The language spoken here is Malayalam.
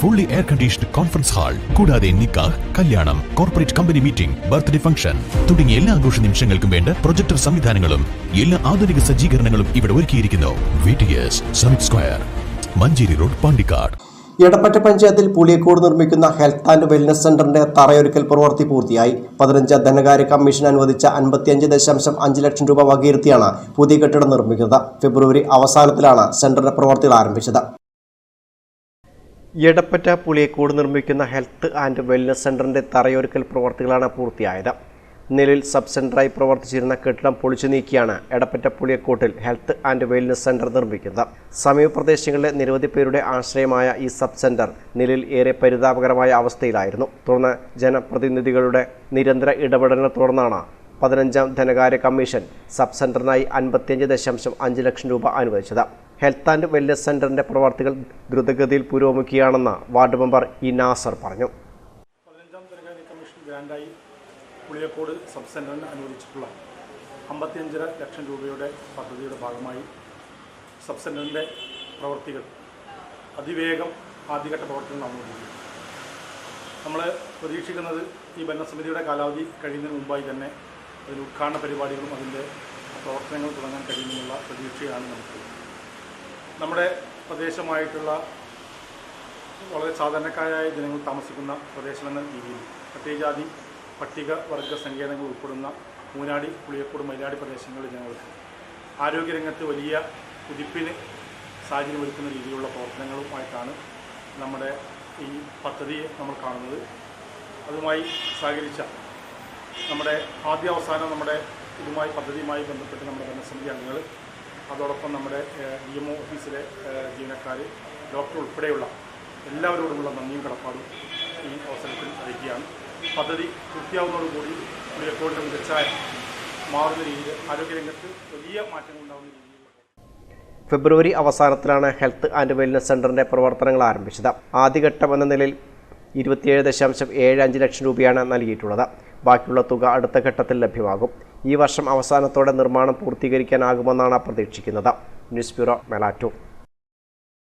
Fully air conditioned conference hall കൂടാതെ നിക്കാഹ് കല്യാണം corporate company meeting birthday function തുടങ്ങിയ എല്ലാ ആഘോഷ നിമിഷങ്ങൾക്കും വേണ്ട പ്രൊജക്ടർ സംവിധാനങ്ങളും എല്ലാ ആധുനിക സജ്ജീകരണങ്ങളും ഇവിടെ ഒരുക്കിയിരിക്കുന്നു. Square Manjeri road Pandikkad. Edappatta പഞ്ചായത്തിൽ പുളിയക്കോട് നിർമ്മിക്കുന്ന ഹെൽത്ത് ആൻഡ് വെൽനസ് സെന്ററിന്റെ തറയൊരുക്കൽ പ്രവൃത്തി പൂർത്തിയായി. പതിനഞ്ച് ധനകാര്യ കമ്മീഷൻ അനുവദിച്ച അൻപത്തിയഞ്ച് ദശാംശം അഞ്ച് ലക്ഷം രൂപ വകയിരുത്തിയാണ് പുതിയ കെട്ടിടം നിർമ്മിക്കുന്നത്. ഫെബ്രുവരി അവസാനത്തിലാണ് സെന്ററിന്റെ പ്രവർത്തികൾ ആരംഭിച്ചത്. എടപ്പറ്റ പുളിയക്കോട് നിർമ്മിക്കുന്ന ഹെൽത്ത് ആൻഡ് വെൽനസ് സെന്ററിന്റെ തറയൊരുക്കൽ പ്രവർത്തികളാണ് പൂർത്തിയായത്. നിലവിൽ സബ് സെന്ററായി പ്രവർത്തിച്ചിരുന്ന കെട്ടിടം പൊളിച്ചു നീക്കിയാണ് എടപ്പറ്റ പുളിയക്കോട്ടിൽ ഹെൽത്ത് ആൻഡ് വെൽനസ് സെന്റർ നിർമ്മിക്കുന്നത്. സമീപ പ്രദേശങ്ങളിലെ നിരവധി പേരുടെ ആശ്രയമായ ഈ സബ് സെന്റർ നിലവിൽ ഏറെ പരിതാപകരമായ അവസ്ഥയിലായിരുന്നു. തുടർന്ന് ജനപ്രതിനിധികളുടെ നിരന്തര ഇടപെടലിനെ തുടർന്നാണ് പതിനഞ്ചാം ധനകാര്യ കമ്മീഷൻ സബ് സെന്ററിനായി അൻപത്തിയഞ്ച് ദശാംശം അഞ്ച് ലക്ഷം രൂപ അനുവദിച്ചത്. ഹെൽത്ത് ആൻഡ് വെൽനസ് സെന്ററിന്റെ പ്രവർത്തികൾ ദ്രുതഗതിയിൽ പുരോഗമിക്കുകയാണെന്ന് വാർഡ് മെമ്പർ ഇ നാസർ പറഞ്ഞു. പതിനഞ്ചാം ധനകാര്യ കമ്മീഷൻ ഗ്രാൻഡായി പുളിയക്കോട് സബ് സെന്ററിന് അനുവദിച്ചിട്ടുള്ള അമ്പത്തിയഞ്ചര ലക്ഷം രൂപയുടെ പദ്ധതിയുടെ ഭാഗമായി സബ് സെന്ററിന്റെ പ്രവർത്തികൾ അതിവേഗം ആദ്യഘട്ട പ്രവർത്തനം നടന്നുകൊണ്ടിരിക്കുന്നു. നമ്മൾ പ്രതീക്ഷിക്കുന്നത് ഈ ഭരണസമിതിയുടെ കാലാവധി കഴിയുന്നതിന് മുമ്പായി തന്നെ അതിന് ഉദ്ഘാടന പരിപാടികളും അതിന്റെ പ്രവർത്തനങ്ങൾ തുടങ്ങാൻ കഴിയുമെന്നുള്ള പ്രതീക്ഷയാണ് നമുക്കുള്ളത് നമ്മുടെ പ്രദേശമായിട്ടുള്ള വളരെ സാധാരണക്കാരായ ജനങ്ങൾ താമസിക്കുന്ന പ്രദേശമെന്ന രീതിയിൽ പട്ടികജാതി പട്ടിക വർഗ സങ്കേതങ്ങൾ ഉൾപ്പെടുന്ന മൂനാടി പുളിയക്കോട് മൈലാടി പ്രദേശങ്ങളിലെ ജനങ്ങൾക്ക് ആരോഗ്യരംഗത്ത് വലിയ കുതിപ്പിന് സാഹചര്യമൊരുക്കുന്ന രീതിയിലുള്ള പ്രവർത്തനങ്ങളുമായിട്ടാണ് നമ്മുടെ ഈ പദ്ധതിയെ നമ്മൾ കാണുന്നത്. അതുമായി സഹകരിച്ച നമ്മുടെ ആദ്യ അവസാനം നമ്മുടെ ഇതുമായി പദ്ധതിയുമായി ബന്ധപ്പെട്ട് നമ്മുടെ ഭരണസമിതി അംഗങ്ങൾ അതോടൊപ്പം നമ്മുടെ ഡി എം ഓഫീസിലെ ജീവനക്കാർ ഡോക്ടർ ഉൾപ്പെടെയുള്ള എല്ലാവരോടുമുള്ള നന്ദിയും കടപ്പാടും ഈ അവസരത്തിൽ അറിയിക്കുകയാണ്. പദ്ധതി പൂർത്തിയാവുന്നതോടുകൂടി പുളിയക്കോടിന്റെ മികച്ചായ മാറുന്ന രീതിയിൽ ആരോഗ്യരംഗത്ത് വലിയ മാറ്റങ്ങൾ ഉണ്ടാകുന്ന രീതിയിൽ ഫെബ്രുവരി അവസാനത്തിലാണ് ഹെൽത്ത് ആൻഡ് വെൽനസ് സെന്ററിന്റെ പ്രവർത്തനങ്ങൾ ആരംഭിച്ചത്. ആദ്യഘട്ടം എന്ന നിലയിൽ ഇരുപത്തിയേഴ് ദശാംശം ഏഴ് അഞ്ച് ലക്ഷം രൂപയാണ് നൽകിയിട്ടുള്ളത്. ബാക്കിയുള്ള തുക അടുത്ത ഘട്ടത്തിൽ ലഭ്യമാകും. ഈ വർഷം അവസാനത്തോടെ നിർമ്മാണം പൂർത്തീകരിക്കാനാകുമെന്നാണ് പ്രതീക്ഷിക്കുന്നത്. News bureau Melattur.